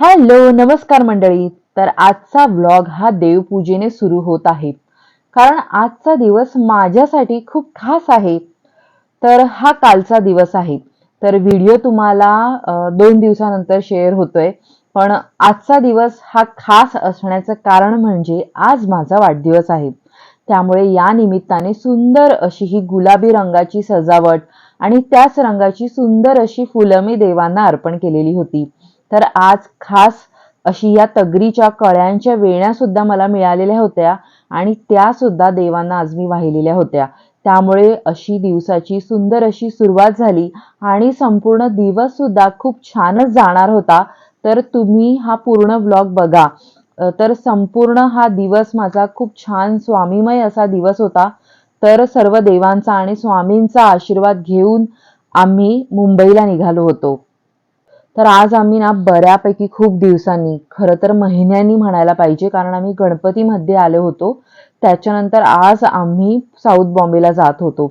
Hello नमस्कार मंडळी. तर आजचा व्लॉग हा देवपूजेने सुरू होत आहे. कारण आजचा दिवस माझ्यासाठी खूप खास आहे. तर हा कालचा दिवस आहे. तर व्हिडिओ तुम्हाला दोन दिवसानंतर शेअर होतोय. पण आजचा दिवस हा खास असण्याचं कारण म्हणजे आज माझा वाढदिवस आहे. त्यामुळे या निमित्ताने सुंदर अशी ही गुलाबी रंगाची सजावट आणि त्याच रंगाची सुंदर अशी फुलं मी देवांना अर्पण केलेली होती. तर आज खास अशी या तगरीच्या कळ्यांच्या वेण्या सुद्धा मला मिळालेल्या होत्या आणि त्या सुद्धा देवांना आज मी वाहिलेल्या होत्या. त्यामुळे अशी दिवसाची सुंदर अशी सुरुवात झाली आणि संपूर्ण दिवस सुद्धा खूप छानच जाणार होता. तर तुम्ही हा पूर्ण ब्लॉग बघा. तर संपूर्ण हा दिवस माझा खूप छान स्वामीमय असा दिवस होता. तर सर्व देवांचा आणि स्वामींचा आशीर्वाद घेऊन आम्ही मुंबईला निघालो होतो. तर आज आम्ही ना बऱ्यापैकी खूप दिवसांनी खरं तर महिन्यांनी म्हणायला पाहिजे कारण आम्ही गणपतीमध्ये आलो होतो. त्याच्यानंतर आज आम्ही साऊथ बॉम्बेला जात होतो.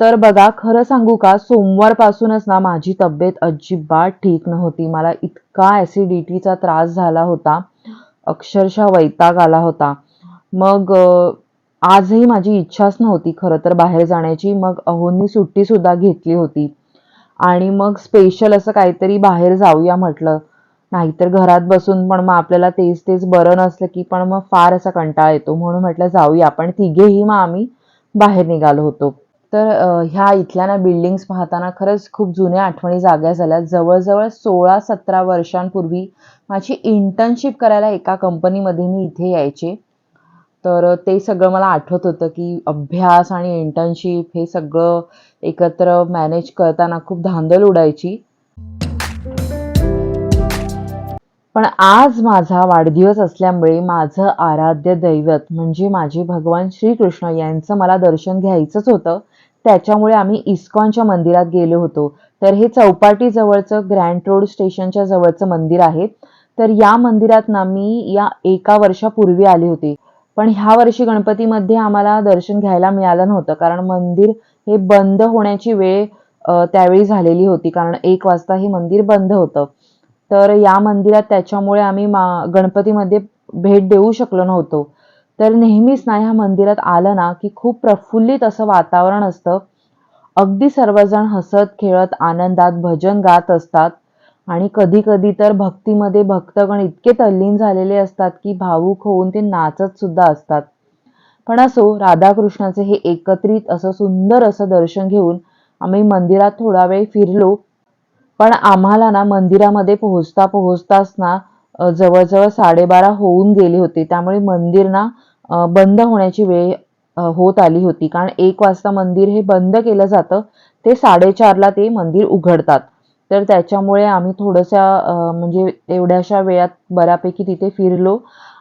तर बघा खरं सांगू का सोमवारपासूनच ना माझी तब्येत अजिबात ठीक नव्हती. मला इतका ॲसिडिटीचा त्रास झाला होता. अक्षरशः वैताग आला होता. मग आजही माझी इच्छाच नव्हती खरं तर बाहेर जाण्याची. मग अहोंनी सुट्टीसुद्धा घेतली होती. आणि मग स्पेशल असं काहीतरी बाहेर जाऊया म्हटलं. नाहीतर घरात बसून पण मग आपल्याला तेच तेच बरं नसलं की पण मग फार असा कंटाळा येतो. म्हणून म्हटलं जाऊया पण तिघेही मग आम्ही बाहेर निघालो होतो. तर ह्या इथल्या ना बिल्डिंग्स पाहताना खरंच खूप जुन्या आठवणी जाग्या झाल्या. जवळजवळ सोळा सतरा वर्षांपूर्वी माझी इंटर्नशिप करायला एका कंपनीमध्ये मी इथे यायचे. तर ते सगळं मला आठवत होतं की अभ्यास आणि इंटर्नशिप हे सगळं एकत्र मॅनेज करताना खूप धांदल उडायची. पण आज माझा वाढदिवस असल्यामुळे माझं आराध्य दैवत म्हणजे माझे भगवान श्रीकृष्ण यांचं मला दर्शन घ्यायचंच होतं. त्याच्यामुळे आम्ही इस्कॉनच्या मंदिरात गेलो होतो. तर हे चौपाटी जवळचं ग्रँड रोड स्टेशनच्या जवळचं मंदिर आहे. तर या मंदिरात ना मी या एका वर्षापूर्वी आले होते. पण ह्या वर्षी गणपतीमध्ये आम्हाला दर्शन घ्यायला मिळालं नव्हतं कारण मंदिर हे बंद होण्याची वेळ त्यावेळी झालेली होती कारण एक वाजता हे मंदिर बंद होतं. तर या मंदिरात त्याच्यामुळे आम्ही मा गणपतीमध्ये भेट देऊ शकलो नव्हतो. तर नेहमीच ना ह्या मंदिरात आलं ना की खूप प्रफुल्लित असं वातावरण असतं. अगदी सर्वजण हसत खेळत आनंदात भजन गात असतात. आणि कधी कधी तर भक्तीमध्ये भक्तगण इतके तल्लीन झालेले असतात की भावूक होऊन ते नाचत सुद्धा असतात. पण असो राधाकृष्णाचे हे एकत्रित असं सुंदर असं दर्शन घेऊन आम्ही मंदिरात थोडा वेळ फिरलो. पण आम्हाला ना मंदिरामध्ये पोहोचता पोहोचताच ना जवळजवळ साडेबारा होऊन गेले होते. त्यामुळे मंदिर ना बंद होण्याची वेळ होत आली होती. कारण एक वाजता मंदिर हे बंद केलं जातं ते साडेचारला ते मंदिर उघडतात. तर त्याच्यामुळे आम्ही थोडंसं म्हणजे एवढ्याशा वेळात बऱ्यापैकी तिथे फिरलो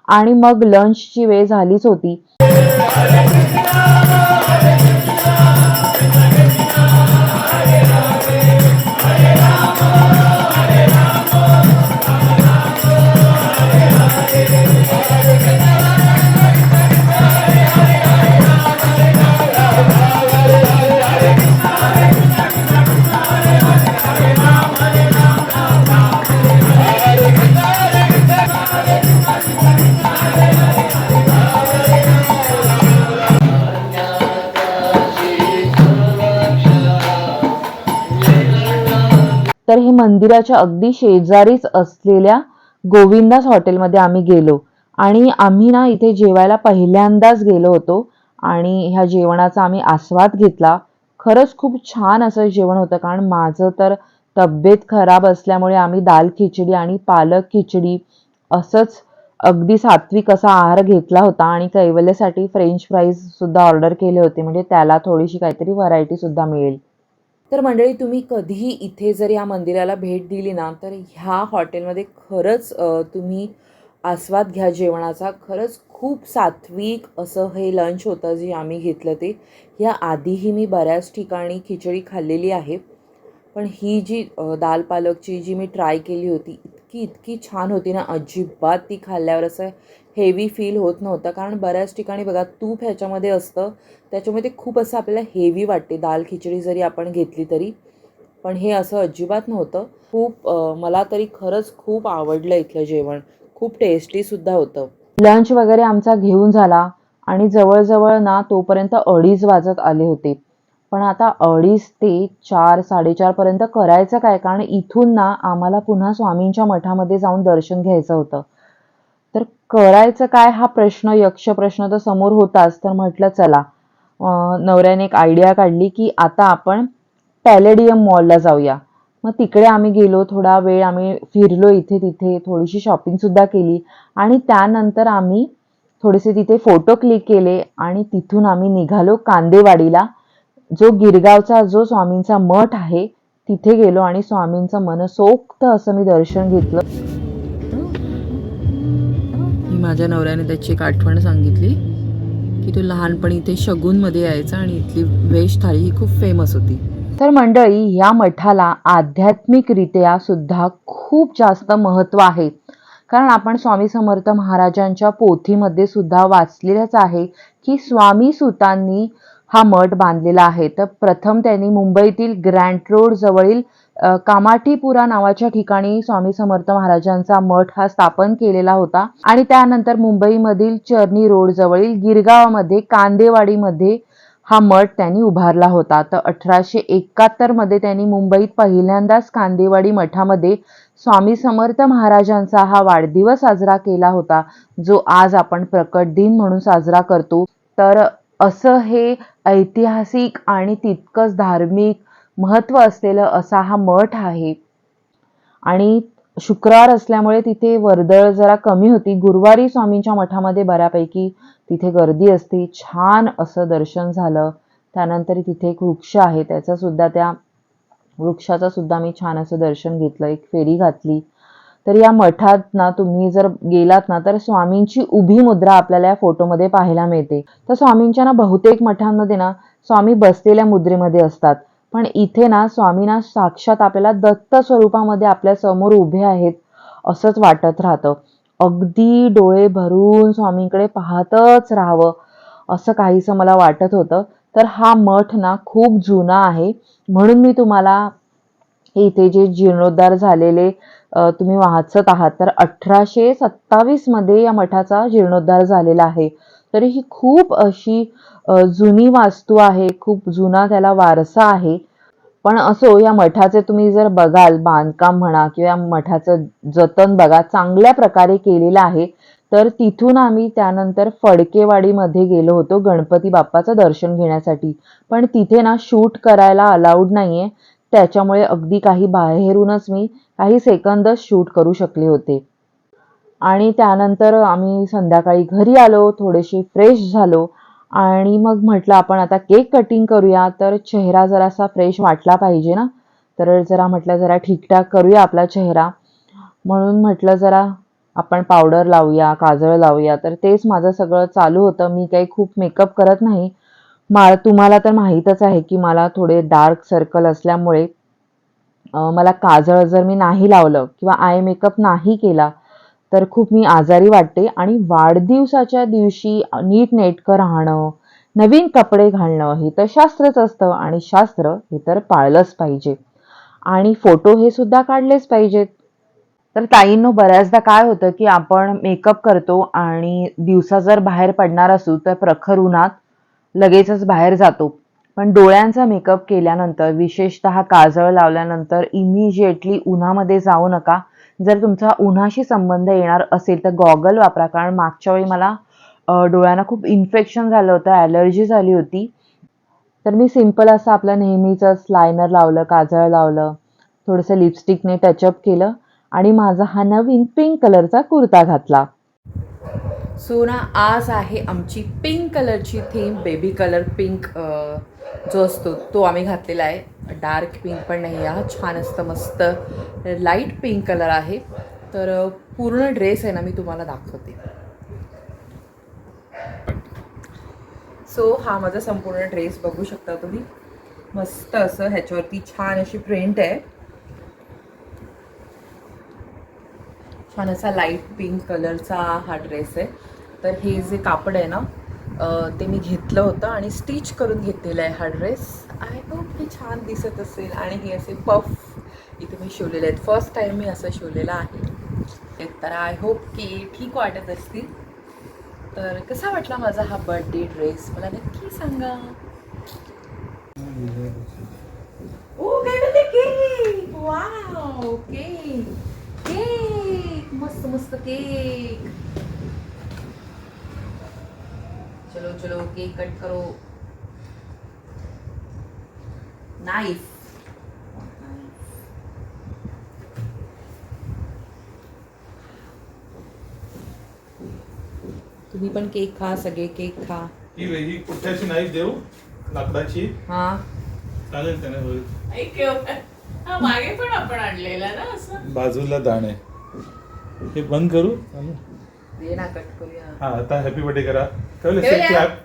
आणि मग लंचची वेळ झालीच होती. मंदिराच्या अगदी शेजारीच असलेल्या गोविंदास हॉटेलमध्ये आम्ही गेलो. आणि आम्ही ना इथे जेवायला पहिल्यांदाच गेलो होतो. आणि ह्या जेवणाचा आम्ही आस्वाद घेतला. खरंच खूप छान असं जेवण होतं. कारण माझं तर तब्येत खराब असल्यामुळे आम्ही दाल खिचडी आणि पालक खिचडी असंच अगदी सात्विक असा आहार घेतला होता. आणि कैवल्यासाठी फ्रेंच फ्राईज सुद्धा ऑर्डर केले होते. म्हणजे त्याला थोडीशी काहीतरी व्हरायटी सुद्धा मिळेल. तर मंडळी तुम्ही कधीही इथे जर या मंदिराला भेट दिली ना तर ह्या हॉटेलमध्ये खरंच तुम्ही आस्वाद घ्या जेवणाचा. खरंच खूप सात्विक असं हे लंच होतं जे आम्ही घेतलं ते. ह्या आधीही मी बऱ्याच ठिकाणी खिचडी खाल्लेली आहे. पण ही जी दाल पालकची जी मी ट्राय केली होती इतकी इतकी छान होती ना अजिबात ती खाल्ल्यावर असं हेवी फील होत नव्हतं. कारण बऱ्याच ठिकाणी बघा तूप ह्याच्यामध्ये असतं. त्याच्यामुळे ते खूप असं आपल्याला हेवी वाटते. दाल खिचडी जरी आपण घेतली तरी. पण हे असं अजिबात नव्हतं. खूप मला तरी खरंच खूप आवडलं इथलं जेवण. खूप टेस्टीसुद्धा होतं. लंच वगैरे आमचा घेऊन झाला आणि जवळजवळ ना तोपर्यंत अडीच वाजत आले होते. पण आता अडीच ते चार साडेचारपर्यंत करायचं काय? कारण इथून ना आम्हाला पुन्हा स्वामींच्या मठामध्ये जाऊन दर्शन घ्यायचं होतं. करायचं काय हा प्रश्न यक्ष प्रश्न तर समोर होताच. तर म्हटलं चला नवऱ्याने एक आयडिया काढली की आता आपण पॅलेडियम मॉलला जाऊया. मग तिकडे आम्ही गेलो थोडा वेळ आम्ही फिरलो इथे तिथे थोडीशी शॉपिंगसुद्धा केली. आणि त्यानंतर आम्ही थोडेसे तिथे फोटो क्लिक केले आणि तिथून आम्ही निघालो कांदेवाडीला. जो गिरगावचा जो स्वामींचा मठ आहे तिथे गेलो आणि स्वामींचं मनसोक्त असं मी दर्शन घेतलं. माझ्या नवऱ्याने त्याची एक आठवण सांगितली की तो लहानपणी इथे शगूनमध्ये यायचा आणि इथली व्हेज थाळी ही खूप फेमस होती. तर मंडळी या मठाला आध्यात्मिकरित्या सुद्धा खूप जास्त महत्त्व आहे. कारण आपण स्वामी समर्थ महाराजांच्या पोथीमध्ये सुद्धा वाचलेलंच आहे की स्वामी सुतांनी हा मठ बांधलेला आहे. तर प्रथम त्यांनी मुंबईतील ग्रँड रोड जवळील कामाठीपुरा नावाच्या ठिकाणी स्वामी समर्थ महाराजांचा मठ हा स्थापन केलेला होता. आणि त्यानंतर मुंबईमधील चर्नी रोड जवळील गिरगावामध्ये कांदेवाडीमध्ये हा मठ त्यांनी उभारला होता. तर अठराशे एकाहत्तरमध्ये त्यांनी मुंबईत पहिल्यांदाच कांदेवाडी मठामध्ये स्वामी समर्थ महाराजांचा हा वाढदिवस साजरा केला होता जो आज आपण प्रकट दिन म्हणून साजरा करतो. तर असं हे ऐतिहासिक आणि तितकंच धार्मिक महत्त्व असलेलं असा हा मठ आहे. आणि शुक्रवार असल्यामुळे तिथे वर्दळ जरा कमी होती. गुरुवारी स्वामींच्या मठामध्ये बऱ्यापैकी तिथे गर्दी असते. छान असं दर्शन झालं. त्यानंतर तिथे एक वृक्ष आहे. त्याचा सुद्धा त्या वृक्षाचं सुद्धा मी छान असं दर्शन घेतलं. एक फेरी घातली. तर या मठात ना तुम्ही जर गेलात ना तर स्वामींची उभी मुद्रा आपल्याला या फोटोमध्ये पाहायला मिळते. तर स्वामींच्या ना बहुतेक मठांमध्ये ना स्वामी बसलेल्या मुद्रेमध्ये असतात. पण इथे ना स्वामीना साक्षात आपल्याला दत्त स्वरूपामध्ये आपल्यासमोर उभे आहेत असंच वाटत राहतं. अगदी डोळे भरून स्वामींकडे पाहतच राहावं असं काहीसं मला वाटत होतं. तर हा मठ ना खूप जुना आहे. म्हणून मी तुम्हाला इथे जे जीर्णोद्धार झालेले तुम्ही वाचत आहात तर अठराशे सत्तावीसमध्ये या मठाचा जीर्णोद्धार झालेला आहे. तरी ही खूप अशी जुनी वास्तू आहे खूप जुना त्याला वारसा आहे. पण असो या मठाचे तुम्ही जर बघाल बांधकाम म्हणा किंवा या मठाचं जतन बघा चांगल्या प्रकारे केलेलं आहे तर तिथून आम्ही त्यानंतर फडकेवाडीमध्ये गेलो होतो गणपती बाप्पाचं दर्शन घेण्यासाठी. पण तिथे ना शूट करायला अलाउड नाहीये. त्याच्यामुळे अगदी काही बाहेरूनच मी काही सेकंदच शूट करू शकले होते. आणि त्यानंतर आम्ही संध्याकाळी घरी आलो थोडेसे फ्रेश झालो आणि मग म्हटलं आपण आता केक कटिंग करूया. तर चेहरा जरासा फ्रेश वाटला पाहिजे ना? तर जरा म्हटलं जरा ठीकठाक करूया आपला चेहरा. म्हणून म्हटलं जरा आपण पावडर लावूया काजळ लावूया. तर तेच माझं सगळं चालू होतं. मी काही खूप मेकअप करत नाही. मा तुम्हाला तर माहीतच आहे की मला थोडे डार्क सर्कल असल्यामुळे मला काजळ जर मी नाही लावलं किंवा आय मेकअप नाही केला तर खूप मी आजारी वाटते आणि वाढदिवसाच्या दिवशी नीटनेटकं राहणं नवीन कपडे घालणं हे तर शास्त्रच असतं आणि शास्त्र हे तर पाळलंच पाहिजे. आणि फोटो हे सुद्धा काढलेच पाहिजेत. तर ताईंनो बऱ्याचदा काय होतं की आपण मेकअप करतो आणि दिवसा जर बाहेर पडणार असू तर प्रखर उन्हात लगेचच बाहेर जातो. पण डोळ्यांचा मेकअप केल्यानंतर विशेषतः काजळ लावल्यानंतर इमिजिएटली उन्हामध्ये जाऊ नका. जर तुमचा उन्हाशी संबंध येणार असेल तर गॉगल वापरा. कारण मागच्या वेळी मला डोळ्यांना खूप इन्फेक्शन झालं होतं ॲलर्जी झाली होती. तर मी सिंपल असं आपलं नेहमीचंच लायनर लावलं काजळ लावलं थोडंसं लिपस्टिकने टचअप केलं आणि माझा हा नवीन पिंक कलरचा कुर्ता घातला. सो ना आज आहे आमची पिंक कलरची थीम बेबी कलर पिंक जो असतो तो आम्ही घातलेला आहे. डार्क पिंक पण नाही हा छान असतं मस्त. लाइट पिंक कलर आहे. तर पूर्ण ड्रेस आहे ना मी तुम्हाला दाखवते. सो हा माझा संपूर्ण ड्रेस बघू शकता तुम्ही. मस्त असं ह्याच्यावरती छान अशी प्रिंट आहे. छान असा लाइट पिंक कलरचा हा ड्रेस आहे. तर हे जे कापड आहे ना ते मी घेतलं होतं आणि स्टिच करून घेतलेलं आहे हा ड्रेस. आय होप हे छान दिसत असेल आणि हे असे पफ इथे मी शिवलेले आहेत. फर्स्ट टाईम मी असं शिवलेलं आहे. तर आय होप की ठीक वाटत असतील. तर कसा वाटला माझा हा बर्थडे ड्रेस मला नक्की सांगा. Oh cake wow cake cake मस्त मस्त केक चलो केक कट करो। नाइफ तुम्ही पण केक खा सगळे केक खा. ही वेगळी कुठल्याची नाईफ देऊ लाकडाची. हा. चालेल त्याने होईल. हा मागे पण आपण आणलेला ना असं? बाजूला दाणे. हे बंद करू. दे ना कट करूया. हा आता हॅपी बर्थडे करा. क्लॅप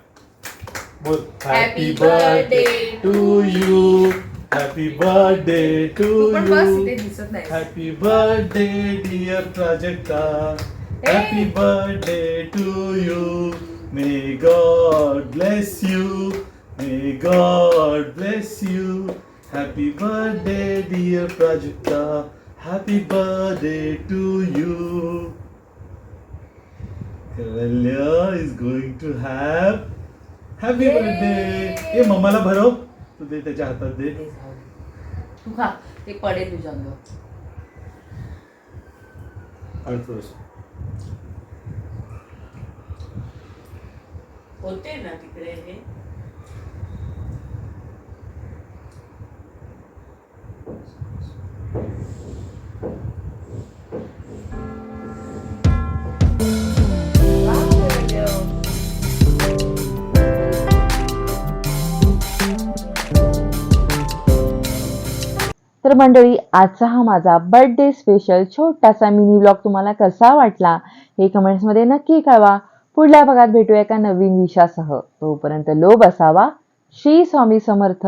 बोल. Happy birthday to you happy birthday to you happy birthday dear Prajakta happy birthday to you may God bless you may God bless you happy birthday dear Prajakta happy birthday to you Kavalya is going to have happy birthday. ए मम्माला भरव. तू दे त्याच्या हातात दे. दे जाऊ. तू खा. ते पडेल तुझ्या अंगावर अडतोस होते ना तिकडे हे. तर मंडळी आजचा हा माझा बर्थडे स्पेशल छोटासा मिनी ब्लॉग तुम्हाला कसा वाटला हे कमेंट्समध्ये नक्की कळवा. पुढल्या भागात भेटूया एका नवीन विषयासह. तोपर्यंत लोभ असावा. श्री स्वामी समर्थ.